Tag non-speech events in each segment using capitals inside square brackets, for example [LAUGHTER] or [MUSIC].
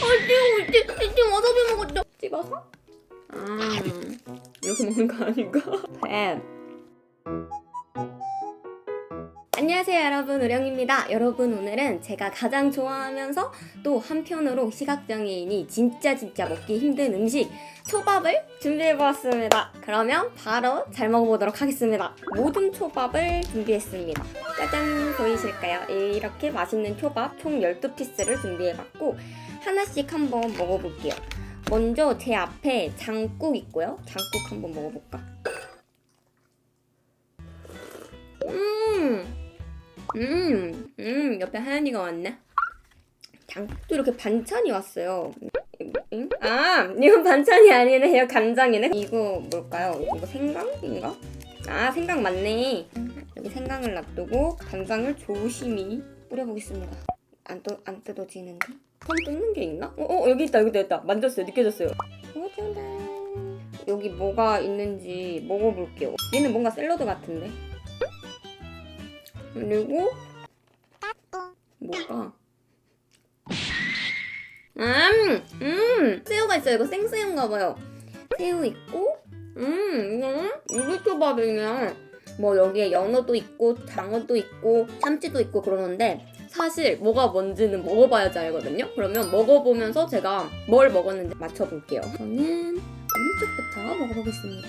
아 지금 지금 지금 와사비 먹었죠? 찍어서? 아 이렇게 먹는 거 아닌가? [LAUGHS] 뱀. 안녕하세요 여러분. 우령입니다. 여러분 오늘은 제가 가장 좋아하면서 또 한편으로 시각장애인이 진짜 진짜 먹기 힘든 음식 초밥을 준비해보았습니다. 그러면 바로 잘 먹어보도록 하겠습니다. 모든 초밥을 준비했습니다. 짜잔! 보이실까요? 이렇게 맛있는 초밥 총 12피스를 준비해봤고 하나씩 한번 먹어볼게요. 먼저 제 앞에 장국 있고요. 장국 한번 먹어볼까 음, 음, 옆에 하연이가 왔네. 장도 이렇게 반찬이 왔어요. 응? 아, 이건 반찬이 아니네요. 간장이네. 이거 뭘까요? 이거 생강인가? 아, 생강 맞네. 여기 생강을 놔두고 간장을 조심히 뿌려보겠습니다. 안, 떠, 안 뜯어지는데? 텀 뜯는 게 있나? 어, 어, 여기 있다, 여기 있다. 만졌어요. 느껴졌어요. 어, 짜잔. 여기 뭐가 있는지 먹어볼게요. 얘는 뭔가 샐러드 같은데? 그리고 뭐가? 음, 음, 새우가 있어요. 이거 생새우인가 봐요. 새우 있고, 음, 이거는 유부초밥이냐. 뭐 여기에 연어도 있고, 장어도 있고, 참치도 있고 그러는데 사실 뭐가 뭔지는 먹어봐야지 알거든요. 그러면 먹어보면서 제가 뭘 먹었는지 맞춰볼게요. 저는 오른쪽부터 먹어보겠습니다.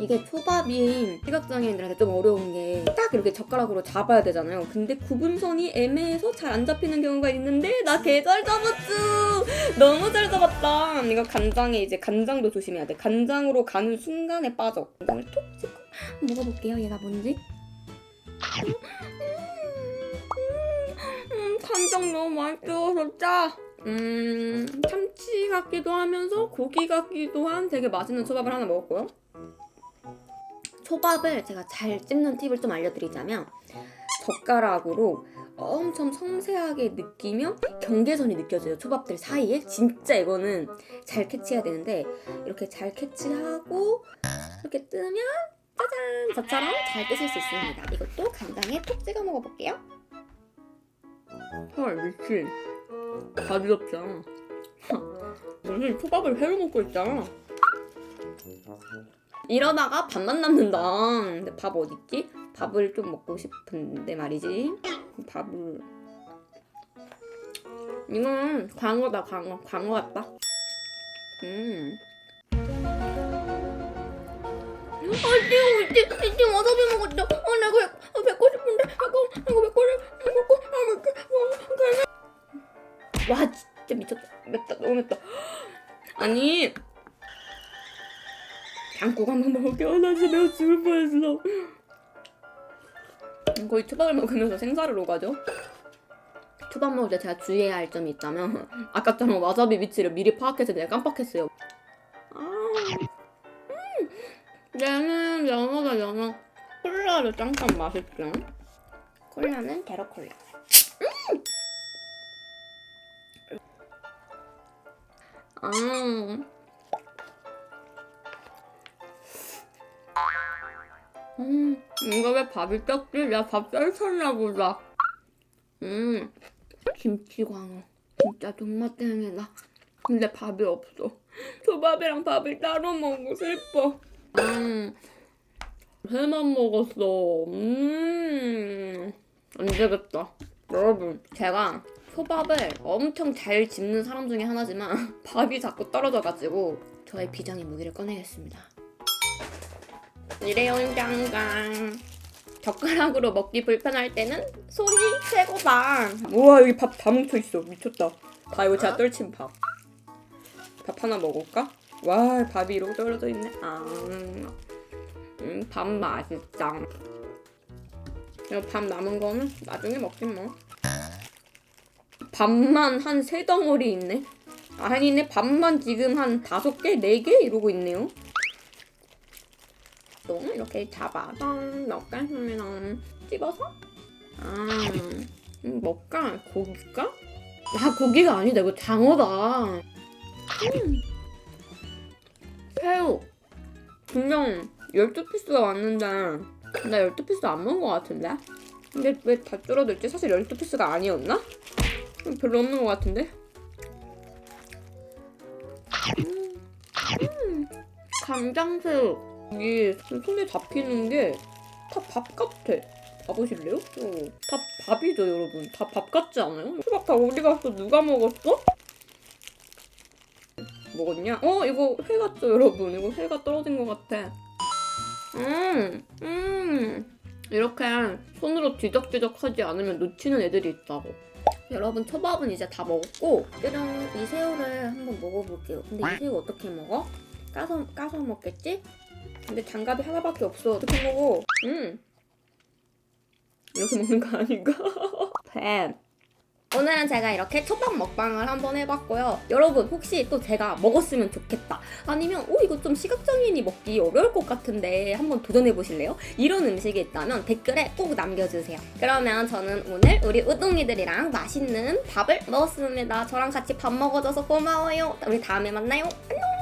이게 초밥이 시각장애인들한테 좀 어려운 게 딱 이렇게 젓가락으로 잡아야 되잖아요. 근데 구분선이 애매해서 잘 안 잡히는 경우가 있는데 나 개 잘 잡았쥬! 너무 잘 잡았다. 이거 간장에 이제 간장도 조심해야 돼. 간장으로 가는 순간에 빠져. 간장을 톡 찍고 먹어볼게요. 얘가 뭔지. 음, 음, 간장 너무 맛있어 진짜. 음 참치 같기도 하면서 고기 같기도 한 되게 맛있는 초밥을 하나 먹었고요. 초밥을 제가 잘 찝는 팁을 좀 알려드리자면 젓가락으로 엄청 섬세하게 느끼면 경계선이 느껴져요 초밥들 사이에. 진짜 이거는 잘 캐치해야 되는데 이렇게 잘 캐치하고 이렇게 뜨면 짜잔! 저처럼 잘 뜨실 수 있습니다. 이것도 간장에 톡 찍어 먹어볼게요. 헐 미친. 가볍잖아 무슨 초밥을 회로 먹고 있잖아 이러다가 밥만 남는다. 근데 밥 어딨지? 밥을 좀 먹고 싶은데 말이지. 밥을 이건 광어다 광어 광어 같다. 음. 아 지금 지금 지금 와사비 먹었죠? 아 내가 배- 뱉고 싶은데 이거 이거 뱉고 싶 먹고 아 먹고 와 진짜 미쳤다 맵다 너무 맵다 [GASPS] 아니 장국 한번 먹을게요. 나 진짜 매워 죽을 뻔했어. 거의 초밥을 먹으면서 생사를 오가죠. 초밥 먹을 때 제가 주의해야 할 점이 있다면 아까처럼 와사비 위치를 미리 파악해서 내가 깜빡했어요. 아, 음, 얘는 연어다 연어. 콜라를 짱짱 맛있죠. 콜라는 대로 콜라. 음! 아. 음, 이거 왜 밥이 적지? 내가 밥 썰쳤나 보다. 음, 김치광어. 진짜 존맛 땡이다. 근데 밥이 없어. 초밥이랑 밥을 따로 먹고 슬퍼. 음, 회만 먹었어. 음, 안 되겠다. 여러분, 제가 초밥을 엄청 잘 집는 사람 중에 하나지만 [LAUGHS] 밥이 자꾸 떨어져가지고 저의 비장의 무기를 꺼내겠습니다. 일회용 장강 젓가락으로 먹기 불편할 때는 손이 최고다. 우와 여기 밥 다 뭉쳐있어. 미쳤다. 다 이거 제가 떨친 밥. 밥 하나 먹을까? 와 밥이 이러고 떨어져 있네. 아, 음, 밥 맛있다. 이거 밥 남은 거는 나중에 먹긴 뭐. 밥만 한 세 덩어리 있네. 아니네 밥만 지금 한 다섯 개, 네 개 이러고 있네요 또 이렇게 잡아서 넣겠습니다. 찍어서 아 음, 뭘까? 고기가? 아 고기가 아니다 이거 장어다. 음. 새우 분명 12피스가 왔는데 나 12피스 안 먹은 것 같은데? 근데 왜 다 줄어들지? 사실 12피스가 아니었나? 별로 없는 것 같은데? 음, 음. 이게 손에 잡히는 게 다 밥 같아. 봐보실래요? 어. 다 밥이죠, 여러분. 다 밥 같지 않아요? 수박 다 어디 갔어? 누가 먹었어? 먹었냐? 어, 이거 회 같죠, 여러분? 이거 회가 떨어진 것 같아. 음, 음. 이렇게 손으로 뒤적뒤적 하지 않으면 놓치는 애들이 있다고. 여러분, 초밥은 이제 다 먹었고, 뾰롱, 이 새우를 한번 먹어볼게요. 근데 이 새우 어떻게 먹어? 까서, 까서 먹겠지? 근데 장갑이 하나밖에 없어. 어떻게 먹어? 음. 이렇게 먹는 거 아닌가? [LAUGHS] 뱀. 오늘은 제가 이렇게 초밥 먹방을 한번 해봤고요. 여러분 혹시 또 제가 먹었으면 좋겠다. 아니면 오 이거 좀 시각장애인이 먹기 어려울 것 같은데 한번 도전해보실래요? 이런 음식이 있다면 댓글에 꼭 남겨주세요. 그러면 저는 오늘 우리 우동이들이랑 맛있는 밥을 먹었습니다. 저랑 같이 밥 먹어줘서 고마워요. 우리 다음에 만나요. 안녕.